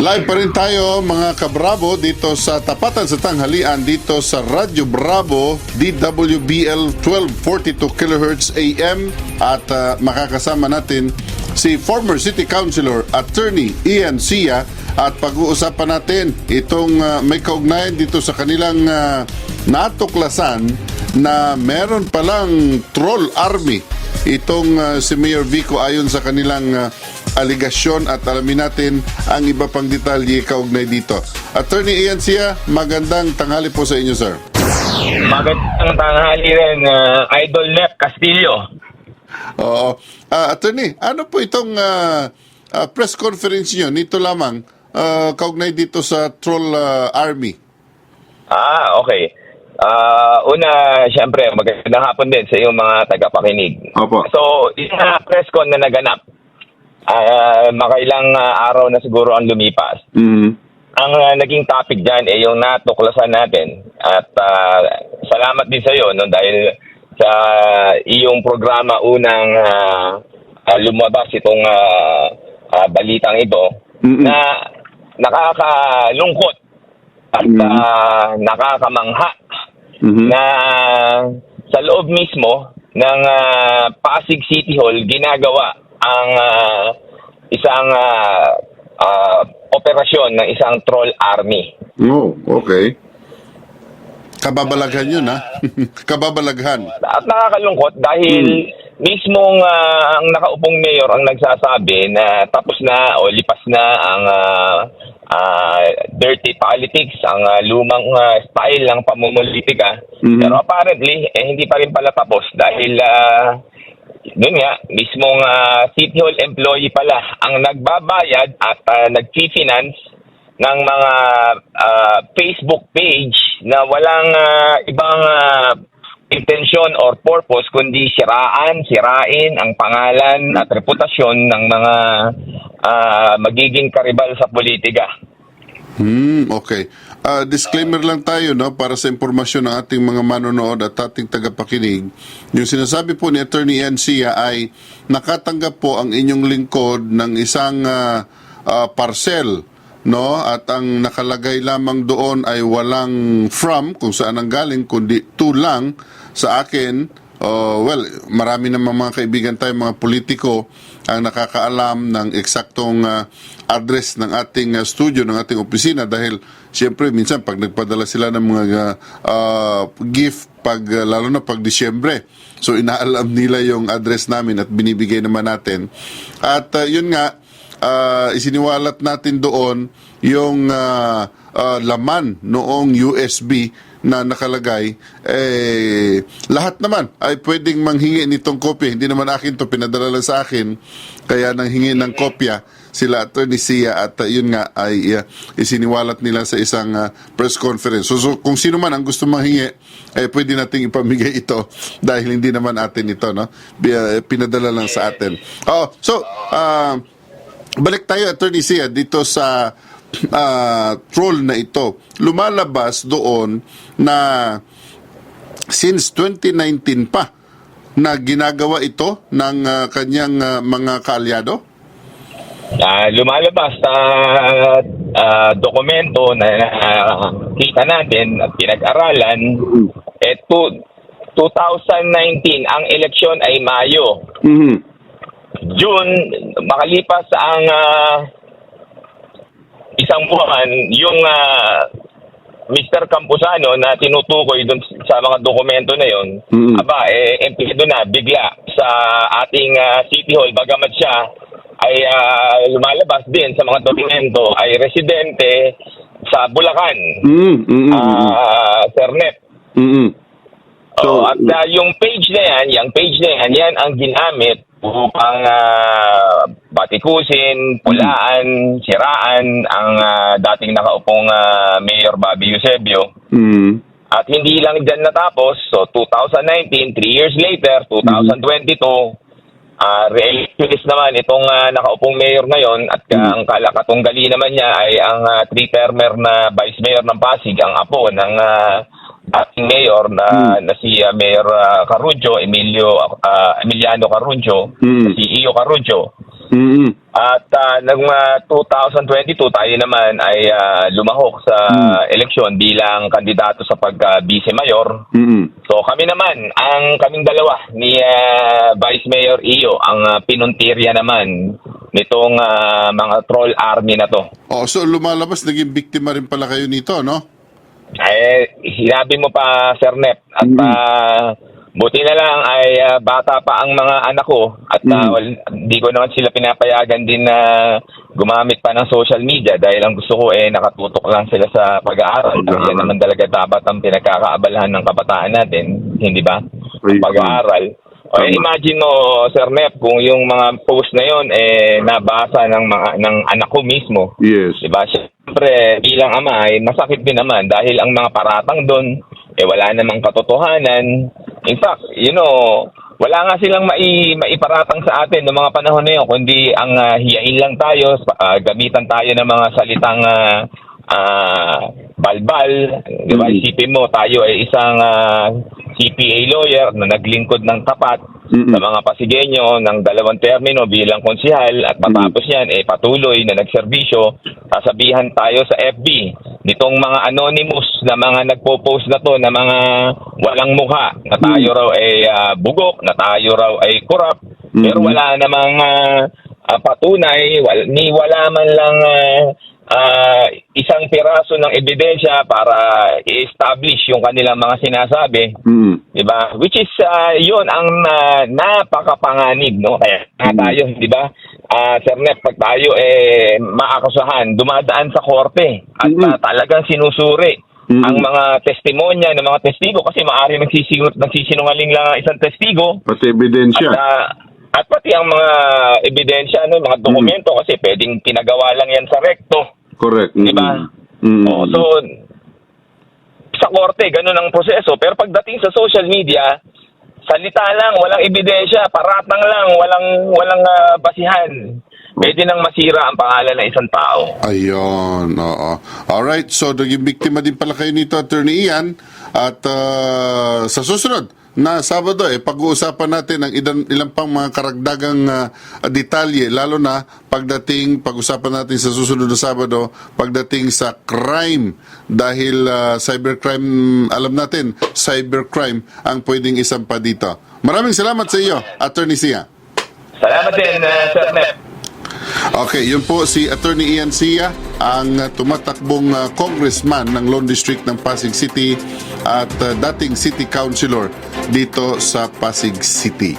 Live pa rin tayo mga kabravo dito sa Tapatan sa Tanghalian dito sa Radyo Bravo DWBL 1242 kHz AM at ah, makakasama natin si former City Councilor Attorney Ian Sia. At pag-uusapan natin itong ah, may kaugnayan dito sa kanilang ah, natuklasan na meron palang troll army. Itong ah, si Mayor Vico ayon sa kanilang ah, aligasyon at alamin natin ang iba pang detalye kaugnay dito. Attorney Ian Sia, magandang tanghali po sa inyo, sir. Magandang tanghali rin, uh, Idol Nep Castillo. Oo. Ah, attorney, ano po itong ah, ah, press conference niyo nito lamang ah, kaugnay dito sa Troll ah, Army? Ah, okay. Ah, una, siyempre, magandang hapon din sa iyong mga tagapakinig. Opo. So, isang press con na naganap, ah, makailang ah, araw na siguro ang lumipas. Mm. Ang ah, naging topic dyan ay yung natuklasan natin. At ah, salamat din sa iyo no, dahil sa iyong programa unang ah, ah, lumabas itong ah, ah, balitang ito Mm-mm. na nakakalungkot at Mm. ah, nakakamangha Mhm. na sa loob mismo ng ah, Pasig City Hall ginagawa ang ah, isang ah, ah, operasyon ng isang troll army. Oh, okay. Kababalaghan yun, ha? Kababalaghan. At nakakalungkot dahil mismong ah, ang nakaupong mayor ang nagsasabi na tapos na o lipas na ang ah, ah, dirty politics, ang ah, lumang ah, style ng pamumulitika. Mhm. Pero apparently, eh, hindi pa rin pala tapos dahil ah, yun nga, mismong ah, City Hall employee pala ang nagbabayad at uh, nag-finance ng mga ah, Facebook page na walang ah, ibang ah, intensyon or purpose kundi siraan, sirain ang pangalan at reputasyon ng mga ah, magiging karibal sa politika. Hmm, okay. Ah, disclaimer lang tayo no para sa impormasyon ng ating mga manonood at ating tagapakinig. Yung sinasabi po ni Attorney Ian Sia ay nakatanggap po ang inyong lingkod ng isang ah, ah, parcel no at ang nakalagay lamang doon ay walang from kung saan ang galing kundi to lang sa akin Oh, well, marami namang mga kaibigan tayo, mga politiko, ang nakakaalam ng eksaktong ah, address ng ating ah, studio, ng ating opisina dahil siyempre minsan pag nagpadala sila ng mga ah, gift pag ah, lalo na pag Disyembre. So inaalam nila yung address namin at binibigay naman natin. At ah, yun nga ah, isiniwalat natin doon yung ah, ah, laman noong USB na nakalagay, eh, lahat naman ay pwedeng manghingi nitong kopya. Hindi naman akin to pinadala lang sa akin. Kaya nang hingi ng kopya sila Attorney Sia at uh, yun nga ay uh, isiniwalat nila sa isang uh, press conference. So, so kung sino man ang gusto manghingi, eh, pwede nating ipamigay ito dahil hindi naman atin ito, no? Uh, Pinadala lang sa atin. Oh, so, uh, balik tayo Attorney Sia dito sa ah, troll na ito. Lumalabas doon na since 2019 pa na ginagawa ito ng ah, kanyang ah, mga kaalyado. Ah, lumalabas na ah, dokumento na kita natin at pinag-aralan eh to, 2019 ang eleksyon ay Mayo. Mhm. June makalipas ang ah, isang buwan yung ah, Mr. Campuzano na tinutukoy dun sa mga dokumento na yon, Mm. aba, eh, empleyado na bigla sa ating ah, City Hall, bagamat siya ay ah, lumalabas din sa mga dokumento, ay residente sa Bulacan, Mhm. Mhm. ah Sir Nep. Mhm. Oo, at ah, yung page na yan, yung page na yan, yan ang ginamit upang ah, batikusin, pulaan, siraan ang ah, dating nakaupong ah, Mayor Bobby Eusebio. Mhm. At hindi lang dyan natapos, so 2019, three years later, 2022, ah re-electionist naman itong ah, nakaupong mayor ngayon at ah, ang kalakatunggali naman niya ay ang ah, three-termer na vice mayor ng Pasig, ang apo ng ah, ating mayor na, na si ah, Mayor ah, Caruncio, Emilio ah, Emiliano Caruncio, Mm. si Iyo Caruncio. Mm-mm. At uh, noong ah, 2022, tayo naman ay ah, lumahok sa eleksyon bilang kandidato sa pagka-vice mayor. Mm-mm. So kami naman, ang kaming dalawa ni ah, Vice Mayor Iyo, ang ah, pinuntirya naman nitong ah, mga troll army na to. Oh, so lumalabas, naging biktima rin pala kayo nito, no? Eh, hinabi mo pa, Sir Nep. At ah, buti na lang ay ah, bata pa ang mga anak ko. At ah, Mm. wal- di ko naman sila pinapayagan din na gumamit pa ng social media dahil ang gusto ko eh nakatutok lang sila sa pag-aaral. Pag-aaral. Yan naman talaga dapat ang pinagkakaabalahan ng kabataan natin, hindi ba? Ang pag-aaral. O, eh, imagine mo, Sir Nep, kung yung mga post na yon eh nabasa ng mga ng anak ko mismo. Yes. Diba? Siyempre, bilang ama ay masakit din naman dahil ang mga paratang doon, eh wala namang katotohanan. In fact, you know, wala nga silang mai, maiparatang sa atin noong mga panahon na yun, kundi ang ah, hiyain lang tayo, ah, gamitan tayo ng mga salitang ah, ah, balbal. Di ba? Mm. Isipin mo, tayo ay isang ah, CPA lawyer na naglingkod ng tapat Mm-mm. sa mga Pasigenyo ng dalawang termino bilang konsihal at matapos yan, eh patuloy na nagserbisyo, sasabihan tayo sa FB nitong mga anonymous na mga nagpo-post na to na mga walang mukha na tayo raw ay ah, bugok, na tayo raw ay corrupt, pero Mhm. wala namang ah, ah, patunay, wal, ni wala man lang ah, ah, isang piraso ng ebidensya para i-establish yung kanilang mga sinasabi. Mm. 'di ba? Which is uh, 'yun ang uh, napakapanganib, no? Kaya Mm. tayo, 'di ba? Ah, Sir Nep, pag tayo eh maakasahan, dumadaan sa korte at Mm. ah, talagang sinusuri Mm. ang mga testimonya ng mga testigo kasi maaari nagsisinungaling, nagsisinungaling lang ang isang testigo Pati at ebidensya. ah, at pati ang mga ebidensya, no, mga dokumento kasi pwedeng pinagawa lang yan sa rekto. Correct. Di ba? Mm. Oh, so, sa korte, ganun ang proseso. Pero pagdating sa social media, salita lang, walang ebidensya, paratang lang, walang walang ah, basihan. Pwede nang masira ang pangalan ng isang tao. Ayun, oo. Alright, so naging biktima din pala kayo nito, Attorney Ian. At ah, sa susunod na Sabado, eh, pag-uusapan natin ang ilan, ilang pang mga karagdagang ah, detalye, lalo na pagdating, pag-usapan natin sa susunod na Sabado, pagdating sa crime. Dahil ah, cybercrime, alam natin, cybercrime ang pwedeng isampa dito. Maraming salamat sa iyo, Attorney Sia. Salamat din, ah, Sir Nep. Okay, yun po si Attorney Ian Sia, ang uh, tumatakbong uh, congressman ng Lone District ng Pasig City at uh, dating city councilor dito sa Pasig City.